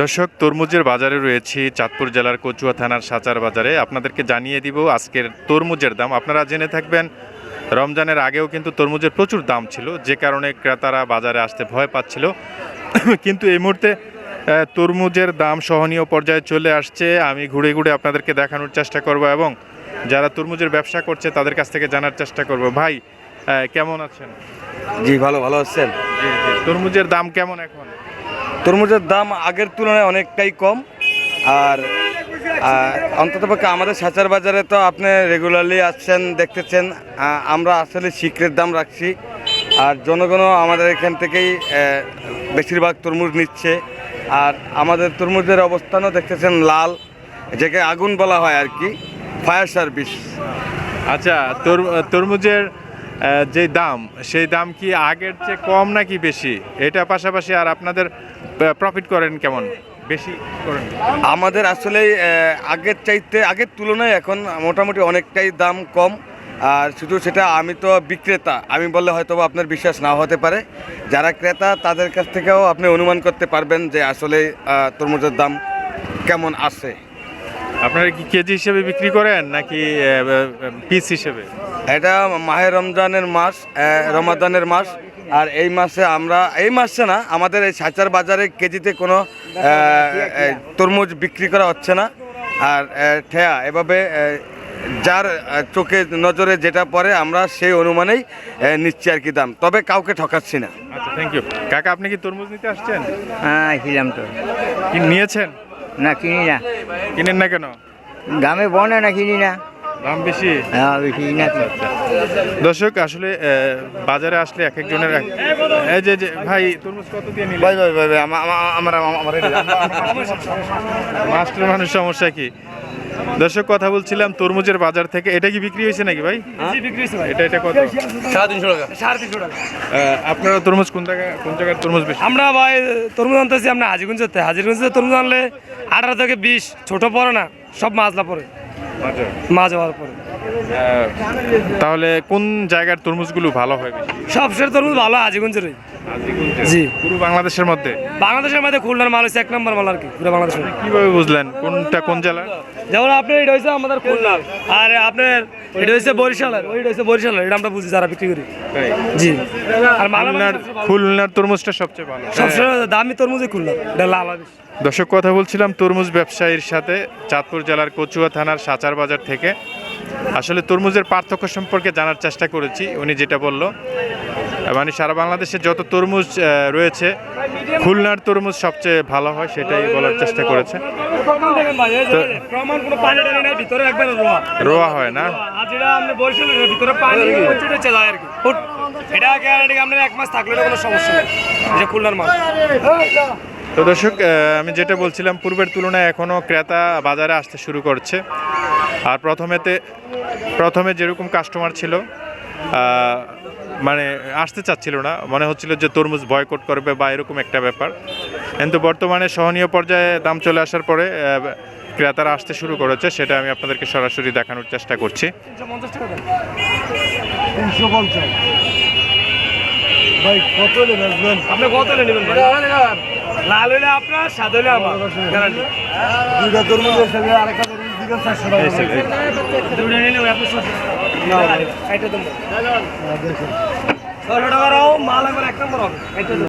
দর্শক তরমুজের বাজারে রয়েছি চাঁদপুর জেলার কচুয়া থানার সাচার বাজারে। আপনাদেরকে জানিয়ে দিব আজকের তরমুজের দাম। আপনারা জেনে থাকবেন রমজানের আগেও কিন্তু তরমুজের প্রচুর দাম ছিল। যে কারণে ক্রেতারা বাজারে আসতে ভয় পাচ্ছিল। কিন্তু এই মুহূর্তে তরমুজের দাম সহনীয় পর্যায়ে চলে আসছে। আমি ঘুরে ঘুরে আপনাদেরকে দেখানোর চেষ্টা করব এবং যারা তরমুজের ব্যবসা করছে তাদের কাছ থেকে জানার চেষ্টা করব। ভাই কেমন আছেন? জি ভালো ভালো আছেন? জি, জি। তরমুজের দাম কেমন এখন? তরমুজের দাম আগের তুলনায় অনেকটাই কম। আর অন্ততপক্ষে আমাদের সাচার বাজারে তো আপনি রেগুলারলি আসছেন, দেখতেছেন। আমরা আসলে শিখরের দাম রাখছি। আর জনগণও আমাদের এখান থেকেই বেশিরভাগ তরমুজ নিচ্ছে। আর আমাদের তরমুজের অবস্থানও দেখতেছেন লাল যেকে আগুন বলা হয় আর কি ফায়ার সার্ভিস আচ্ছা তরমুজের যে দাম, সেই দাম কি আগের চেয়ে কম নাকি বেশি? এটা পাশাপাশি আর আপনাদের প্রফিট করেন কেমন? বেশি করেন। আমাদের আসলে আগের চাইতে, আগের তুলনায় এখন মোটামুটি অনেকটাই দাম কম। আর শুধু সেটা আমি তো বিক্রেতা, আমি বললে হয়তো আপনার বিশ্বাস নাও হতে পারে। যারা ক্রেতা, তাদের কাছ থেকেও আপনি অনুমান করতে পারবেন যে আসলে তরমুজের দাম কেমন আছে। আপনারা কি কেজি হিসেবে বিক্রি করেন নাকি পিস হিসেবে? এটা মাহে রমজানের মাস রমাদানের মাস আর এই মাসে আমরা এই মাসে না আমাদের এই সাচার বাজারে কেজিতে কোনো তরমুজ বিক্রি করা হচ্ছে না। আর ঠেয়া এভাবে যার চোখে নজরে যেটা পড়ে আমরা সেই অনুমানেই নিচ্ছি আর কি দাম। তবে কাউকে ঠকাচ্ছি না। আচ্ছা থ্যাংক ইউ কাকা আপনি কি তরমুজ নিতে আসছেন? হ্যাঁ তো। কি নিয়েছেন? না কিনি না। কিনেন না কেন? দামে বনে না কিনি না। দাম বেশি? হ্যাঁ বেশি না। তো। দর্শক আসলে বাজারে আসলে এক একজনের এক- এই যে যে ভাই তরমুজ কত দিয়ে নিলেন? ভাই ভাই ভাই ভাই আমার আমার আমার মাস্টার মানুষ সমস্যা কি? দর্শক কথা বলছিলাম তরমুজের বাজার থেকে। এটা কি বিক্রি হয়েছে নাকি ভাই? এটা এটা কত? আহ, আপনারা তরমুজ কোন জায়গা কোন জায়গার তরমুজ বেশি? আমরা ভাই তরমুজ আনতেছি আমরা হাজিগঞ্জতে হাজিরগঞ্জে তরমুজ আনলে আঠারো থেকে বিশ। ছোট পড়ে না সব মাছলা পড়ে আচ্ছা। মাছ হওয়ার পরে। তাহলে কোন জায়গার তরমুজগুলো ভালো হয় বেশি? সবচেয়ে তরমুজ ভালো হাজিগঞ্জের আজিগুঞ্জে? জি। পুরো বাংলাদেশের মধ্যে? বাংলাদেশের মধ্যে খুলনার মাল হচ্ছে এক নম্বর মাল আর কি পুরো বাংলাদেশের কীভাবে বুঝলেন? কোনটা কোন জেলা যেমন আপনার এটা হচ্ছে আমাদের খুলনার আর আপনার এটা হচ্ছে বরিশালের ওইটা হচ্ছে বরিশালের এটা আমরা বুঝি যারা বিক্রি করি। জি। আর খুলনার খুলনার তরমুজটা সবচেয়ে ভালো। সবসময় দামি তরমুজই খুলনার এটা লাল দর্শক কথা বলছিলাম তরমুজ ব্যবসায়ীর সাথে চাঁদপুর জেলার কচুয়া থানার সাচার বাজার থেকে। আসলে তরমুজের পার্থক্য সম্পর্কে জানার চেষ্টা করেছি উনি যেটা বলল। মানে সারা বাংলাদেশে যত তরমুজ রয়েছে, খুলনার তরমুজ সবচেয়ে ভালো হয়, সেটাই বলার চেষ্টা করেছে। রোয়া হয় না? তো দর্শক আমি যেটা বলছিলাম, পূর্বের তুলনায় এখনও ক্রেতা বাজারে আসতে শুরু করছে। আর প্রথমেতে, প্রথমে যেরকম কাস্টমার ছিল মানে আসতে চাচ্ছিল না। মনে হচ্ছিল যে তরমুজ বয়কট করবে বা এরকম একটা ব্যাপার। কিন্তু বর্তমানে সহনীয় পর্যায়ে দাম চলে আসার পরে ক্রেতারা আসতে শুরু করেছে সেটা আমি আপনাদেরকে সরাসরি দেখানোর চেষ্টা করছি। আপনি কত নেবেন ভাই? লাল হলে আপনার সাদা হলে আমার। গ্যারান্টি। দুটো নিলে আপনি ছশো টাকার মাল একবার এক নম্বর হবে।